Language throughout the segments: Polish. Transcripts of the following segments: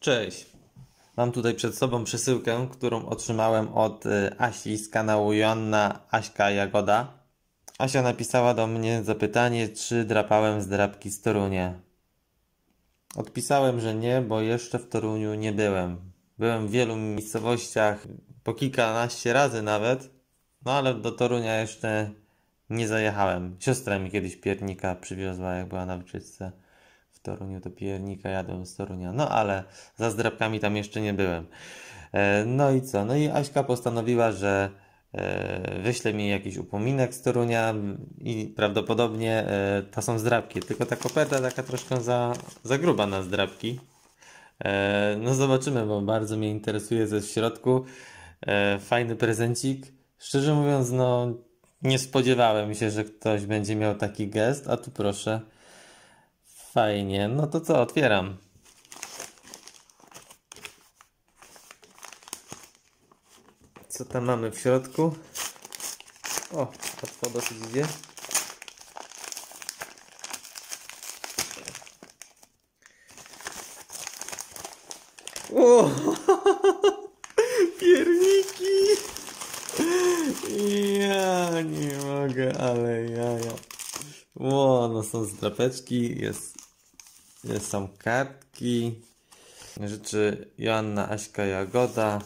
Cześć. Mam tutaj przed sobą przesyłkę, którą otrzymałem od y, Asi z kanału Joanna Aśka Jagoda. Asia napisała do mnie zapytanie, czy drapałem z drapki z Torunia. Odpisałem, że nie, bo jeszcze w Toruniu nie byłem. Byłem w wielu miejscowościach, po kilkanaście razy nawet, no ale do Torunia jeszcze nie zajechałem. Siostra mi kiedyś piernika przywiozła, jak była na wyczyczce w Toruniu, to piernika jadłem z Torunia. No ale za zdrabkami tam jeszcze nie byłem. E, No i co? No i Aśka postanowiła, że e, wyśle mi jakiś upominek z Torunia i prawdopodobnie e, to są zdrabki. Tylko ta koperta taka troszkę za, za gruba na zdrabki. No zobaczymy, bo bardzo mnie interesuje ze środku. Fajny prezencik. Szczerze mówiąc, no nie spodziewałem się, że ktoś będzie miał taki gest, a tu proszę. Fajnie. No to co, otwieram. Co tam mamy w środku? O, łatwo dosyć idzie. O! Pierniki! Ja nie mogę, ale ja, ja. O, no są zdrapeczki, jest, są kartki. Życzy Joanna Aśka Jagoda.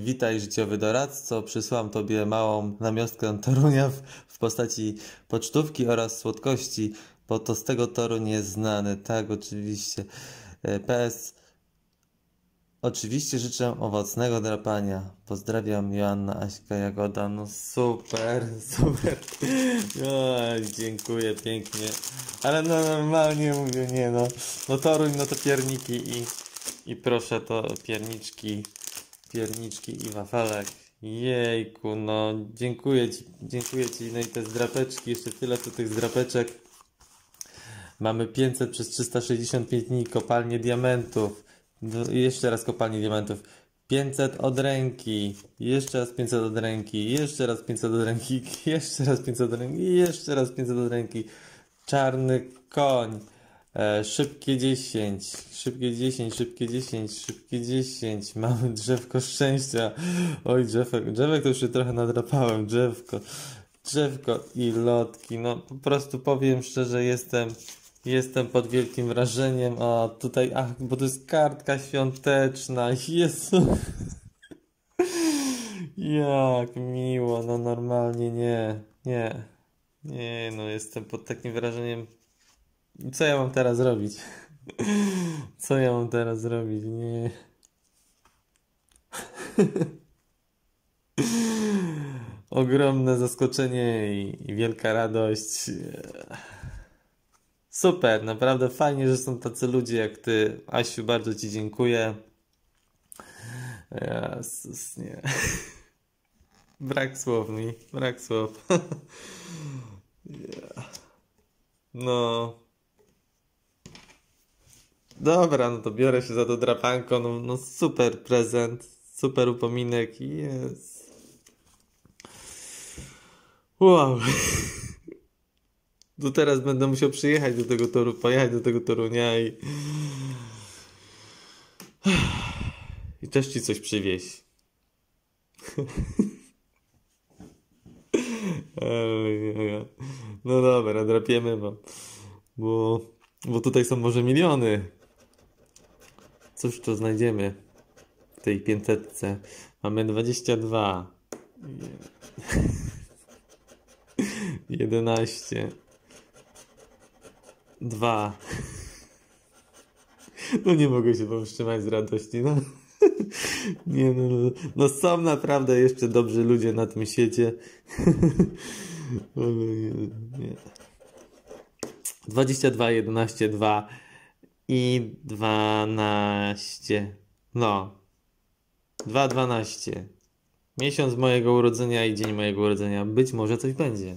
Witaj życiowy doradco, przysłałam Tobie małą namiastkę Torunia w, w postaci pocztówki oraz słodkości, bo to z tego Toruń jest znany, tak oczywiście. E, PS Oczywiście życzę owocnego drapania. Pozdrawiam Joanna Aśka Jagoda. No super, super. Oj, dziękuję pięknie. Ale no normalnie mówię, nie no. No Toruń, no to pierniki i, i proszę to pierniczki, pierniczki i wafelek. Jejku, no dziękuję Ci, dziękuję Ci. No i te zdrapeczki, jeszcze tyle tu tych zdrapeczek. Mamy 500 przez 365 dni kopalnie diamentów. Jeszcze raz kopalnie diamentów. 500 od ręki. Jeszcze raz 500 od ręki. Jeszcze raz 500 od ręki. Jeszcze raz 500 od ręki. Jeszcze raz 500 od ręki. Czarny koń. E, szybkie 10. Szybkie 10. Szybkie 10. Szybkie 10. Mamy drzewko szczęścia. Oj, drzewek. Drzewek to już się trochę nadrapałem. Drzewko. Drzewko i lotki. No po prostu powiem szczerze, jestem Jestem pod wielkim wrażeniem. O, tutaj, ach, bo to jest kartka świąteczna. Jezu. Jak miło, no normalnie nie, nie, nie, no jestem pod takim wrażeniem. Co ja mam teraz robić? Co ja mam teraz zrobić? Nie. Ogromne zaskoczenie i wielka radość. Super, naprawdę fajnie, że są tacy ludzie jak ty. Asiu, bardzo ci dziękuję. Jezus, nie. Brak słów mi, brak słów. No. Dobra, no to biorę się za to drapanko. No, no super prezent, super upominek. Jest. Wow. To teraz będę musiał przyjechać do tego toru, pojechać do tego Torunia i... I też ci coś przywieźć. No dobra, drapiemy, bo, bo, bo tutaj są może miliony. Cóż to znajdziemy w tej pięćsetce? Mamy 22. Je- 11. Dwa. No nie mogę się powstrzymać z radości, no. Nie no, no, no są naprawdę jeszcze dobrzy ludzie na tym świecie. Nie, nie. 22, 11, 2 i 12. No. 2, 12. Miesiąc mojego urodzenia i dzień mojego urodzenia. Być może coś będzie.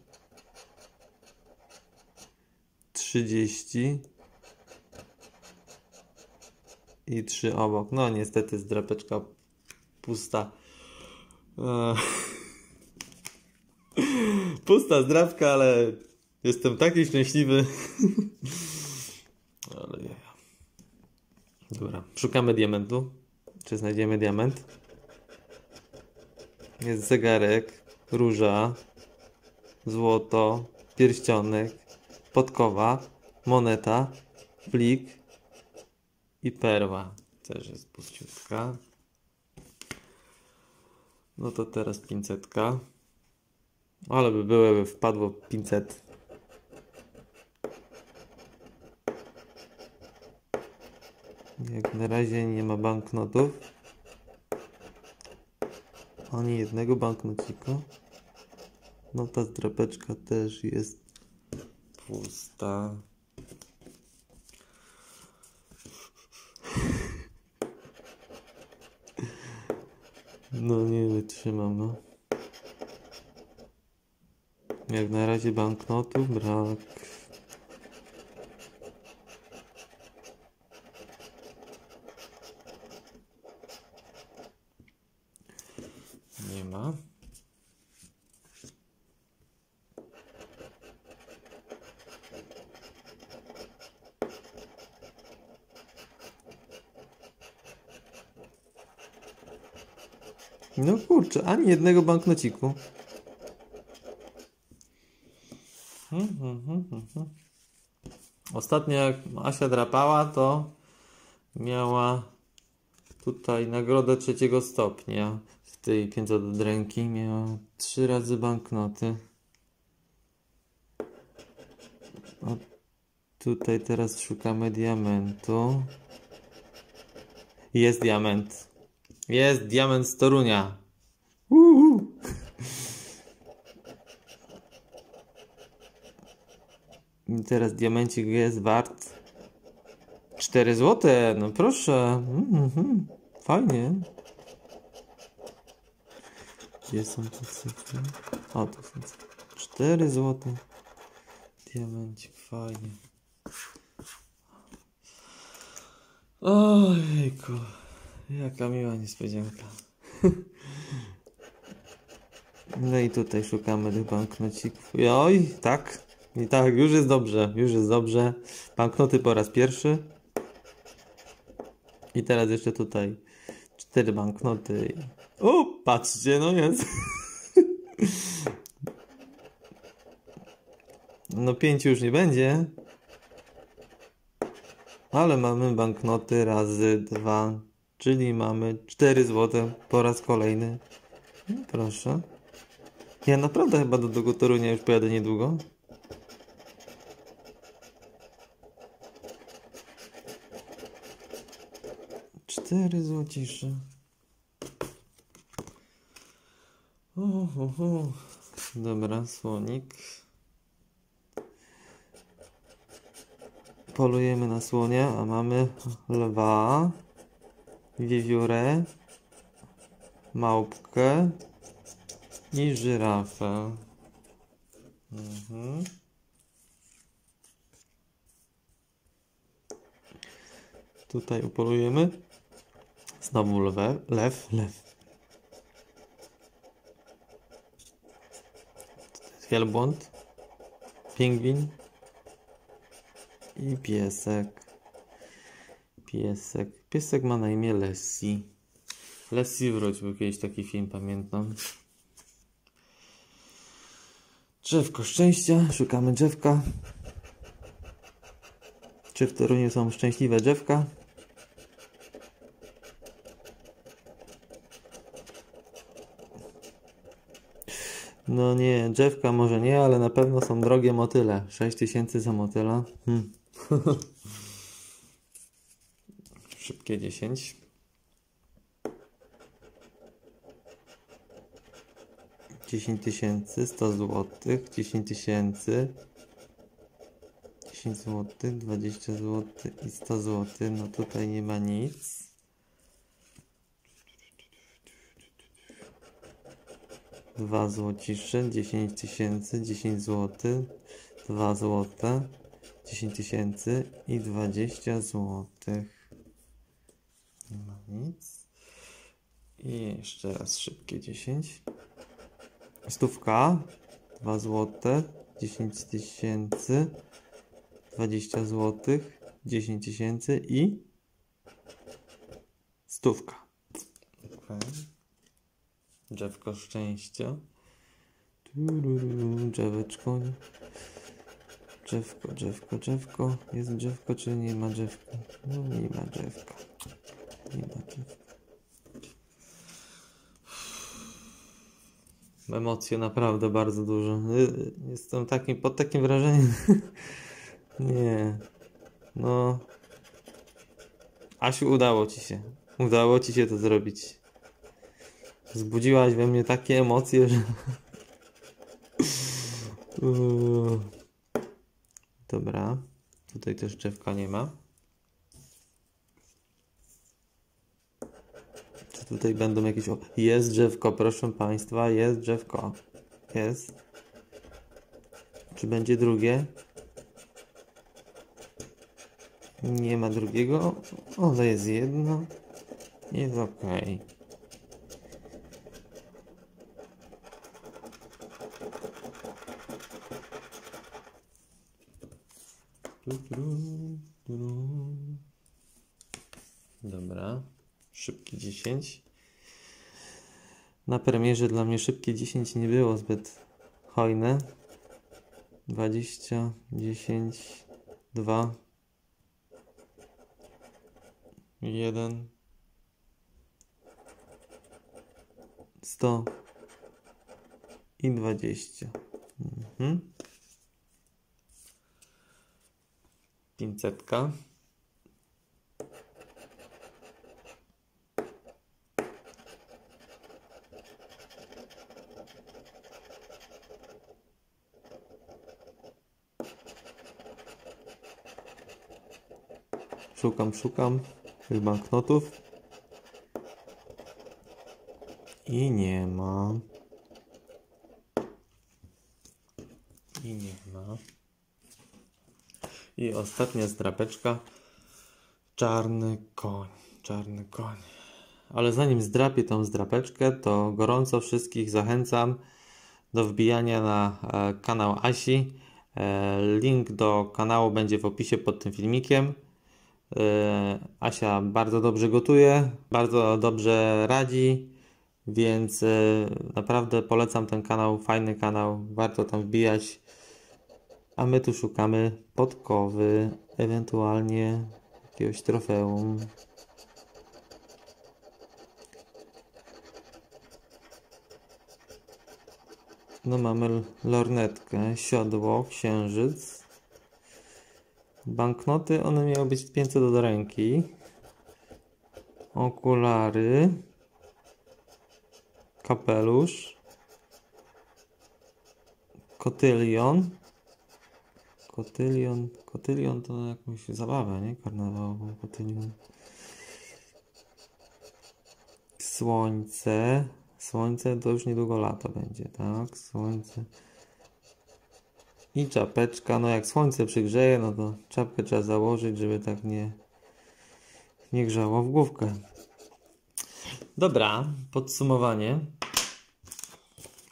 30. I 3 obok. No niestety zdrapeczka pusta. Eee. Pusta zdrapka, ale jestem taki szczęśliwy. ale ja. Dobra, szukamy diamentu. Czy znajdziemy diament? Jest zegarek, róża, złoto, pierścionek, podkowa, moneta, plik i perła. Też jest puściutka. No to teraz pincetka. Ale by były, by wpadło 500. Jak na razie nie ma banknotów. Ani jednego banknocika. No ta drapeczka też jest pusta. No nie wytrzymam, no. Jak na razie banknotów brak. Nie ma. No kurczę, ani jednego banknociku. Mhm, mhm, mhm. Ostatnio jak Asia drapała, to miała tutaj nagrodę trzeciego stopnia w tej 500 od ręki. Miała trzy razy banknoty. A tutaj teraz szukamy diamentu. Jest diament. Jest diament z Torunia. Uhu. I teraz diamencik jest wart 4 złote. No proszę. Mhm. Fajnie. Gdzie są te cyfry? O, to są cyfry. 4 złote. Diamencik, fajnie. Ojejku. Jaka miła niespodzianka. No i tutaj szukamy tych banknocików. Oj, tak. I tak, już jest dobrze, już jest dobrze. Banknoty po raz pierwszy. I teraz jeszcze tutaj cztery banknoty. O, patrzcie, no jest. No pięciu już nie będzie. Ale mamy banknoty razy dwa, czyli mamy 4 złote po raz kolejny. No proszę. Ja naprawdę chyba do tego Torunia już pojadę niedługo. Cztery złocisze. Uhuhu. Dobra, słonik. Polujemy na słonia, a mamy lwa, wiewiórę, małpkę i żyrafę. Mhm. Tutaj upolujemy. Znowu lwe, lew, lew. Wielbłąd, pingwin i piesek. Piesek. Piesek ma na imię Lessie. Lessie wróć, kiedyś taki film, pamiętam. Drzewko szczęścia. Szukamy drzewka. Czy w Toruniu są szczęśliwe drzewka? No nie, drzewka może nie, ale na pewno są drogie motyle. 6000 za motyla. Hmm. Szybkie 10. Dziesięć tysięcy, sto złotych, dziesięć tysięcy, 10 zł, 20 zł i 100 zł. No tutaj nie ma nic. Dwa złocisze, 10 tysięcy, 10 zł, 2 złote, 10 tysięcy i 20 złotych. Nie ma nic. I jeszcze raz szybkie 10. Stówka, 2 złote, 10 tysięcy, 20 złotych, 10 tysięcy i stówka. Okay. Drzewko szczęścia. Tururu, Drzeweczko. Drzewko, drzewko, drzewko. Jest drzewko, czy nie ma drzewka? No nie ma drzewka. Drzewka. Emocje naprawdę bardzo dużo. Y, Jestem takim, pod takim wrażeniem. nie. No. Asiu, udało ci się. Udało ci się to zrobić. Zbudziłaś we mnie takie emocje, że. Dobra. Tutaj też drzewka nie ma. Czy tutaj będą jakieś. o- Jest drzewko, proszę Państwa, jest drzewko. Jest. Czy będzie drugie? Nie ma drugiego. O, to jest jedno. Jest ok. Dobra. Szybki 10. Na premierze dla mnie szybkie 10 nie było zbyt hojne. 20, 10, 2, 1, 100 i 20. Mhm. 500. Szukam, szukam tych banknotów. I nie ma. I nie ma. I ostatnia zdrapeczka. Czarny koń. Czarny koń. Ale zanim zdrapię tą zdrapeczkę, to gorąco wszystkich zachęcam do wbijania na e, kanał Asi. E, link do kanału będzie w opisie pod tym filmikiem. E, Asia bardzo dobrze gotuje, bardzo dobrze radzi, więc e, naprawdę polecam ten kanał, fajny kanał, warto tam wbijać. A my tu szukamy podkowy, ewentualnie jakiegoś trofeum. No mamy lornetkę, siodło, księżyc. Banknoty, one miały być wpięte do ręki. Okulary. Kapelusz. Kotylion. Kotylion. Kotylion to jakąś zabawę, nie? Karnawałową kotylion. Słońce. Słońce to już niedługo lato będzie, tak? Słońce. I czapeczka, no jak słońce przygrzeje, no to czapkę trzeba założyć, żeby tak nie, nie grzało w główkę. Dobra, podsumowanie.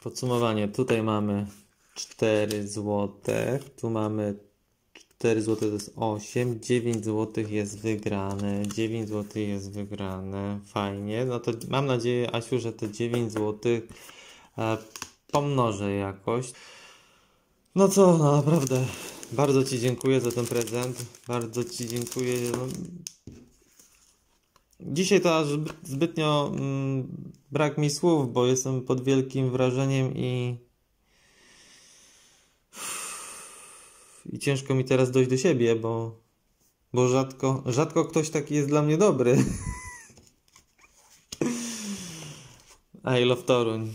Podsumowanie. Tutaj mamy 4 złote, tu mamy 4 złote to jest 8, 9 złotych jest wygrane, 9 złotych jest wygrane, fajnie. No to mam nadzieję, Asiu, że te 9 złotych e, pomnożę jakoś. No co, no naprawdę, bardzo Ci dziękuję za ten prezent. Bardzo Ci dziękuję. No, dzisiaj to aż zbyt- zbytnio mm, brak mi słów, bo jestem pod wielkim wrażeniem i. I ciężko mi teraz dojść do siebie, bo. Bo rzadko, rzadko ktoś taki jest dla mnie dobry. I love Toruń.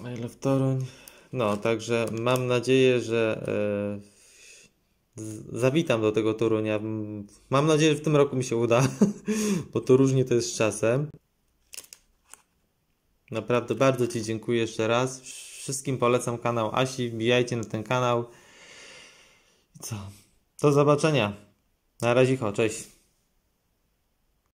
I love Toruń. No, także mam nadzieję, że z- Zawitam do tego Torunia. Mam nadzieję, że w tym roku mi się uda, bo to różnie to jest z czasem. Naprawdę bardzo Ci dziękuję jeszcze raz. Wszystkim polecam kanał Asi. Wbijajcie na ten kanał. Co? Do zobaczenia. Na razie, cześć.